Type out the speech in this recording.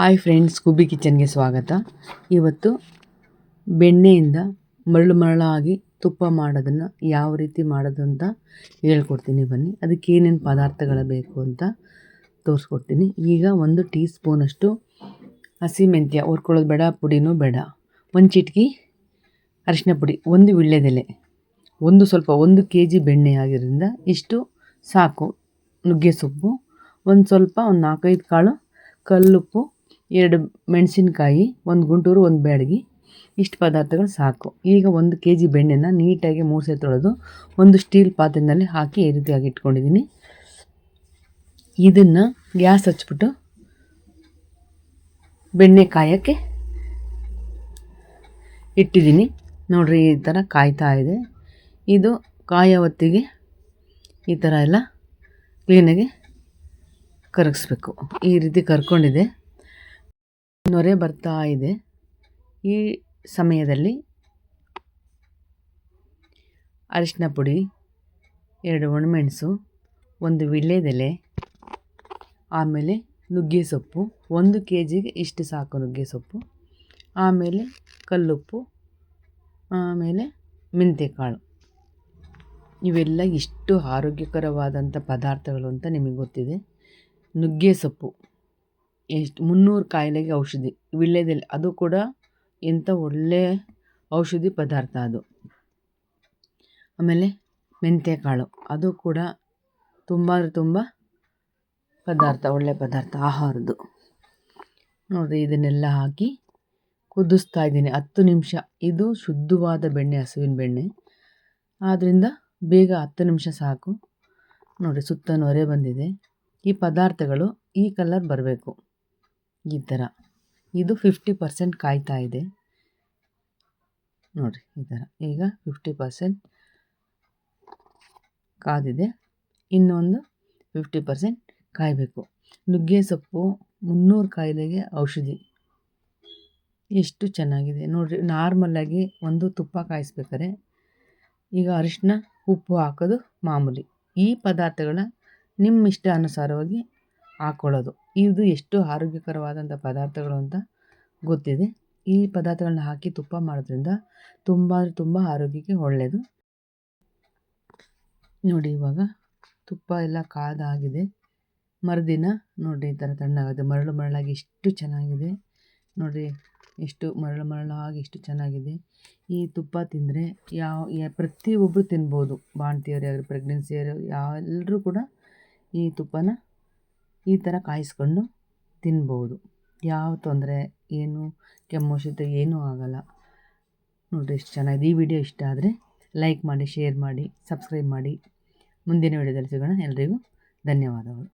Hi friends Kubi ಕಿಚನ್ಗೆ ಸ್ವಾಗತ. ಇವತ್ತು ಬೆಣ್ಣೆಯಿಂದ ಮರಳು ಮರಳಾಗಿ ತುಪ್ಪ ಮಾಡೋದನ್ನು ಯಾವ ರೀತಿ ಮಾಡೋದು ಅಂತ ಹೇಳ್ಕೊಡ್ತೀನಿ ಬನ್ನಿ. ಅದಕ್ಕೆ ಏನೇನು ಪದಾರ್ಥಗಳು ಬೇಕು ಅಂತ ತೋರಿಸ್ಕೊಡ್ತೀನಿ. ಈಗ ಒಂದು ಟೀ ಸ್ಪೂನಷ್ಟು ಹಸಿಮೆಂತ್ಯ ಹುರ್ಕೊಳ್ಳೋದು ಬೇಡ, ಪುಡಿನೂ ಬೇಡ. ಒಂದು ಚಿಟಕಿ ಅರಿಶಿನ ಪುಡಿ, ಒಂದು ವಿಳ್ಯದೆಲೆ ಒಂದು ಸ್ವಲ್ಪ ಒಂದು ಕೆ ಜಿ ಬೆಣ್ಣೆ ಆಗಿರೋದ್ರಿಂದ ಇಷ್ಟು ಸಾಕು. ನುಗ್ಗೆ ಸೊಪ್ಪು, ಒಂದು ಸ್ವಲ್ಪ ಒಂದು ನಾಲ್ಕೈದು ಕಾಳು ಕಲ್ಲುಪ್ಪು ಎರಡು ಮೆಣಸಿನ್ಕಾಯಿ, ಒಂದು ಗುಂಟೂರು, ಒಂದು ಬ್ಯಾಡಗಿ. ಇಷ್ಟು ಪದಾರ್ಥಗಳು ಸಾಕು. ಈಗ ಒಂದು ಕೆ ಜಿ ಬೆಣ್ಣೆನ ನೀಟಾಗಿ ಮೂಸೆ ತೊಳೆದು ಒಂದು ಸ್ಟೀಲ್ ಪಾತ್ರೆಯಲ್ಲಿ ಹಾಕಿ ಈ ರೀತಿಯಾಗಿ ಇಟ್ಕೊಂಡಿದ್ದೀನಿ. ಇದನ್ನು ಗ್ಯಾಸ್ ಹಚ್ಚಿಬಿಟ್ಟು ಬೆಣ್ಣೆ ಕಾಯೋಕ್ಕೆ ಇಟ್ಟಿದ್ದೀನಿ. ನೋಡಿರಿ, ಈ ಥರ ಕಾಯ್ತಾ ಇದೆ. ಇದು ಕಾಯೋ ಹೊತ್ತಿಗೆ ಈ ಥರ ಎಲ್ಲ ಕ್ಲೀನಾಗಿ ಕರಗಿಸ್ಬೇಕು. ಈ ರೀತಿ ಕರ್ಕೊಂಡಿದೆ ನೊರೆ ಬರ್ತಾ ಇದೆ. ಈ ಸಮಯದಲ್ಲಿ ಅರಿಶಿನ ಪುಡಿ, ಎರಡು ಒಣಮೆಣಸು, ಒಂದು ವಿಳ್ಯದೆಲೆ ಆಮೇಲೆ ನುಗ್ಗೆ ಸೊಪ್ಪು, ಒಂದು ಕೆ ಜಿಗೆ ಇಷ್ಟು ಸಾಕು ನುಗ್ಗೆ ಸೊಪ್ಪು, ಆಮೇಲೆ ಕಲ್ಲುಪ್ಪು, ಆಮೇಲೆ ಮೆಂತ್ಯಕಾಳು ಇವೆಲ್ಲ ಇಷ್ಟು ಆರೋಗ್ಯಕರವಾದಂಥ ಪದಾರ್ಥಗಳು ಅಂತ ನಿಮಗೆ ಗೊತ್ತಿದೆ. ನುಗ್ಗೆ ಸೊಪ್ಪು. ಎಷ್ಟು ಮುನ್ನೂರು ಕಾಯಿಲೆಗೆ ಔಷಧಿ ವೀಳ್ಯದೆಲೆ ಅದು ಕೂಡ ಎಂಥ ಒಳ್ಳೆಯ ಔಷಧಿ ಪದಾರ್ಥ ಅದು. ಆಮೇಲೆ ಮೆಂತ್ಯಕಾಳು ಅದು ಕೂಡ ತುಂಬ ಅಂದರೆ ತುಂಬ ಪದಾರ್ಥ ಒಳ್ಳೆಯ ಪದಾರ್ಥ, ಆಹಾರದ್ದು. ನೋಡಿರಿ ಇದನ್ನೆಲ್ಲ ಹಾಕಿ ಕುದಿಸ್ತಾ ಇದ್ದೀನಿ. ಹತ್ತು ನಿಮಿಷ. ಇದು ಶುದ್ಧವಾದ ಬೆಣ್ಣೆ, ಹಸುವಿನ ಬೆಣ್ಣೆ. ಆದ್ದರಿಂದ ಬೇಗ ಹತ್ತು ನಿಮಿಷ ಸಾಕು. ನೋಡಿ, ಸುತ್ತ ನೊರೆ ಬಂದಿದೆ. ಈ ಪದಾರ್ಥಗಳು ಈ ಕಲರ್ ಬರಬೇಕು. ಈ ಥರ. ಇದು ಫಿಫ್ಟಿ ಪರ್ಸೆಂಟ್ ಕಾಯ್ತಾ ಇದೆ. ನೋಡಿರಿ, ಈ ಥರ. ಈಗ ಫಿಫ್ಟಿ ಪರ್ಸೆಂಟ್ ಕಾದಿದೆ. ಇನ್ನೊಂದು ಫಿಫ್ಟಿ ಪರ್ಸೆಂಟ್ ಕಾಯಬೇಕು. ನುಗ್ಗೆ ಸೊಪ್ಪು ಮುನ್ನೂರು ಕಾಯಿಲೆಗೆ ಔಷಧಿ. ಎಷ್ಟು ಚೆನ್ನಾಗಿದೆ. ನೋಡಿರಿ ನಾರ್ಮಲ್ಲಾಗಿ ಒಂದು ತುಪ್ಪ ಕಾಯಿಸ್ಬೇಕಾರೆ ಈಗ ಅರಿಶಿನ ಉಪ್ಪು ಹಾಕೋದು ಮಾಮೂಲಿ. ಈ ಪದಾರ್ಥಗಳ ನಿಮ್ಮ ಇಷ್ಟ ಅನುಸಾರವಾಗಿ ಹಾಕ್ಕೊಳ್ಳೋದು ಇದು ಎಷ್ಟು ಆರೋಗ್ಯಕರವಾದಂಥ ಪದಾರ್ಥಗಳು ಅಂತ ಗೊತ್ತಿದೆ. ಈ ಪದಾರ್ಥಗಳನ್ನ ಹಾಕಿ ತುಪ್ಪ ಮಾಡೋದ್ರಿಂದ ತುಂಬ ತುಂಬ ಆರೋಗ್ಯಕ್ಕೆ ಒಳ್ಳೆಯದು ನೋಡಿ ಇವಾಗ ತುಪ್ಪ ಎಲ್ಲ ಕಾದಾಗಿದೆ. ಮರುದಿನ ನೋಡಿರಿ ಈ ಥರ ತಣ್ಣಗಾಗಿದೆ. ಮರಳು ಮರಳಾಗಿ ಎಷ್ಟು ಚೆನ್ನಾಗಿದೆ. ನೋಡಿರಿ ಎಷ್ಟು ಮರಳು ಮರಳಾಗಿ ಎಷ್ಟು ಚೆನ್ನಾಗಿದೆ. ಈ ತುಪ್ಪ ತಿಂದರೆ ಯಾವ ಪ್ರತಿಯೊಬ್ಬರು ತಿನ್ಬೋದು. ಬಾಣ್ತಿಯವರು ಯಾರು ಪ್ರೆಗ್ನೆನ್ಸಿಯವರು ಯಾವೆಲ್ಲರೂ ಕೂಡ ಈ ತುಪ್ಪನ ಈ ಥರ ಕಾಯಿಸ್ಕೊಂಡು ತಿನ್ಬೋದು. ಯಾವ ತೊಂದರೆ, ಏನು, ಕೆಮ್ಮು, ಶೀತ ಏನೂ ಆಗೋಲ್ಲ. ನೋಡಿರಿ ಎಷ್ಟು ಚೆನ್ನಾಗಿದೆ. ಈ ವಿಡಿಯೋ ಇಷ್ಟ ಆದರೆ ಲೈಕ್ ಮಾಡಿ, ಶೇರ್ ಮಾಡಿ, ಸಬ್ಸ್ಕ್ರೈಬ್ ಮಾಡಿ. ಮುಂದಿನ ವಿಡಿಯೋದಲ್ಲಿ ಸಿಗೋಣ. ಎಲ್ರಿಗೂ ಧನ್ಯವಾದಗಳು.